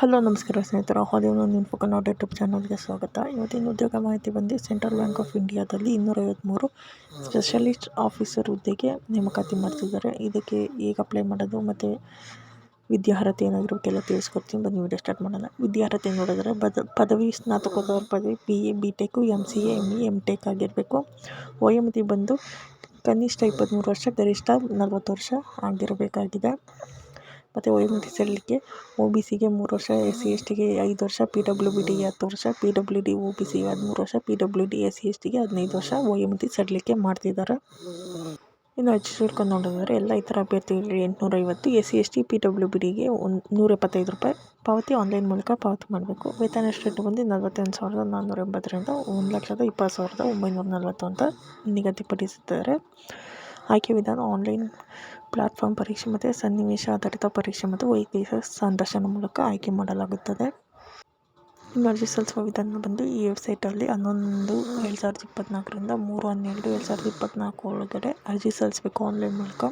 Hello, ನಮಸ್ಕಾರ ಸ್ನೇಹಿತರೆ. Hollywood info Kannada YouTube ಚಾನಲ್ಗೆ ಸ್ವಾಗತ. ಇವತ್ತಿನ ಉದ್ಯೋಗ ಮಾಹಿತಿ ಬಂದು ಸೆಂಟ್ರಲ್ ಬ್ಯಾಂಕ್ ಆಫ್ ಇಂಡಿಯಾದಲ್ಲಿ ಇನ್ನೂರೈವತ್ತ್ಮೂರು ಸ್ಪೆಷಲಿಸ್ಟ್ ಆಫೀಸರ್ ಹುದ್ದೆಗೆ ನೇಮಕಾತಿ ಮಾಡ್ತಿದ್ದಾರೆ. ಇದಕ್ಕೆ ಈಗ ಅಪ್ಲೈ ಮಾಡೋದು ಮತ್ತು ವಿದ್ಯಾರ್ಹತೆ ಏನಾಗಿರೋಕ್ಕೆಲ್ಲ ತಿಳಿಸ್ಕೊಡ್ತೀನಿ. ಬನ್ನಿ, ವಿಡಿಯೋ ಸ್ಟಾರ್ಟ್ ಮಾಡೋಣ. ವಿದ್ಯಾರ್ಹತೆ ನೋಡಿದ್ರೆ ಬದ ಪದವಿ, ಸ್ನಾತಕೋತ್ತರ ಪದವಿ B A B tech M C A M E M tech ಆಗಿರಬೇಕು. ವಯೋಮಿತಿ ಬಂದು ಕನಿಷ್ಠ ಇಪ್ಪತ್ತ್ಮೂರು ವರ್ಷ, ಗರಿಷ್ಠ ನಲ್ವತ್ತು ವರ್ಷ ಆಗಿರಬೇಕಾಗಿದೆ. ಮತ್ತು ಸಿ ಸಲ್ಲಿಕೆ ಒ ಬಿ ಸಿಗೆ ಮೂರು ವರ್ಷ ಎಸ್ ಸಿ ಎಸ್ ಟಿಗೆ ಐದು ವರ್ಷ ಪಿ ಡಬ್ಲ್ಯೂ ಬಿ ಡಿಗೆ ಹತ್ತು ವರ್ಷ, P W D O B ಸಿಗೆ ಹದಿಮೂರು ವರ್ಷ, P W D S C S ಟಿಗೆ ಹದಿನೈದು ವರ್ಷ ವಯೋಮಿತಿ ಸಡಿಲಿಕೆ ಮಾಡ್ತಿದ್ದಾರೆ. ಇನ್ನು ಅರ್ಜಿ ಶುಲ್ಕ ನೋಡಿದರೆ ಎಲ್ಲ ಇತರ ಅಭ್ಯರ್ಥಿಗಳಿಗೆ ಎಂಟುನೂರೈವತ್ತು S C S T, P W B ಡಿಗೆ ಒಂದು ನೂರ ಎಪ್ಪತ್ತೈದು ರೂಪಾಯಿ ಪಾವತಿ ಆನ್ಲೈನ್ ಮೂಲಕ ಪಾವತಿ ಮಾಡಬೇಕು. ವೇತನ ಶ್ರೇಣಿ ಬಂದು ನಲವತ್ತೆಂಟು ಸಾವಿರದ ನಾನ್ನೂರ ಎಂಬತ್ತರಿಂದ ಒಂದು ಲಕ್ಷದ ಇಪ್ಪತ್ತು ಸಾವಿರದ ಒಂಬೈನೂರ ನಲವತ್ತು ಅಂತ ನಿಗದಿಪಡಿಸಿದ್ದಾರೆ. ಆಯ್ಕೆ ವಿಧಾನ ಆನ್ಲೈನ್ ಪ್ಲಾಟ್ಫಾರ್ಮ್ ಪರೀಕ್ಷೆ ಮತ್ತು ಸನ್ನಿವೇಶ ಆಧಾರಿತ ಪರೀಕ್ಷೆ ಮತ್ತು ವೈಯಕ್ತಿಕ ಸಂದರ್ಶನ ಮೂಲಕ ಆಯ್ಕೆ ಮಾಡಲಾಗುತ್ತದೆ. ಅರ್ಜಿ ಸಲ್ಲಿಸುವ ವಿಧಾನ ಬಂದು ಈ ವೆಬ್ಸೈಟಲ್ಲಿ ಹನ್ನೊಂದು ಎರಡು ಸಾವಿರದ ಇಪ್ಪತ್ತ್ನಾಲ್ಕರಿಂದ ಮೂರು ಹನ್ನೆರಡು ಎರಡು ಸಾವಿರದ ಇಪ್ಪತ್ತ್ನಾಲ್ಕು ಒಳಗಡೆ ಅರ್ಜಿ ಸಲ್ಲಿಸಬೇಕು ಆನ್ಲೈನ್ ಮೂಲಕ.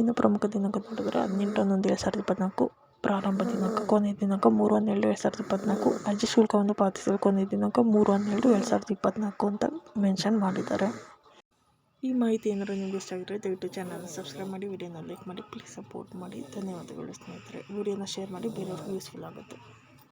ಇನ್ನು ಪ್ರಮುಖ ದಿನಾಂಕ ನೋಡಿದ್ರೆ ಹದಿನೆಂಟು, ಹನ್ನೊಂದು ಎರಡು ಸಾವಿರದ ಇಪ್ಪತ್ತ್ನಾಲ್ಕು ಪ್ರಾರಂಭ ದಿನಾಂಕ ಕೊನೆಯ ದಿನಾಂಕ ಮೂರು ಹನ್ನೆರಡು ಎರಡು ಸಾವಿರದ ಇಪ್ಪತ್ತ್ನಾಲ್ಕು ಅರ್ಜಿ ಶುಲ್ಕವನ್ನು ಪಾವತಿಸಲು ಕೊನೆಯ ದಿನಾಂಕ ಮೂರು ಹನ್ನೆರಡು ಎರಡು ಸಾವಿರದ ಇಪ್ಪತ್ತ್ನಾಲ್ಕು ಅಂತ ಮೆನ್ಷನ್ ಮಾಡಿದ್ದಾರೆ. ಈ ಮಾಹಿತಿ ಏನಾದರೂ ನಿಮ್ಗೆ ಇಷ್ಟ ಆಗಿದ್ರೆ ದಯವಿಟ್ಟು ಚಾನಲ್ನ ಸಬ್ಸ್ಕ್ರೈಬ್ ಮಾಡಿ ವಿಡಿಯೋನ ಲೈಕ್ ಮಾಡಿ ಪ್ಲೀಸ್ ಸಪೋರ್ಟ್ ಮಾಡಿ. ಧನ್ಯವಾದಗಳು ಸ್ನೇಹಿತರೆ. ವಿಡಿಯೋನ ಶೇರ್ ಮಾಡಿ, ಬೇರೆಯವ್ರಿಗೂ ಯೂಸ್ಫುಲ್ ಆಗುತ್ತೆ.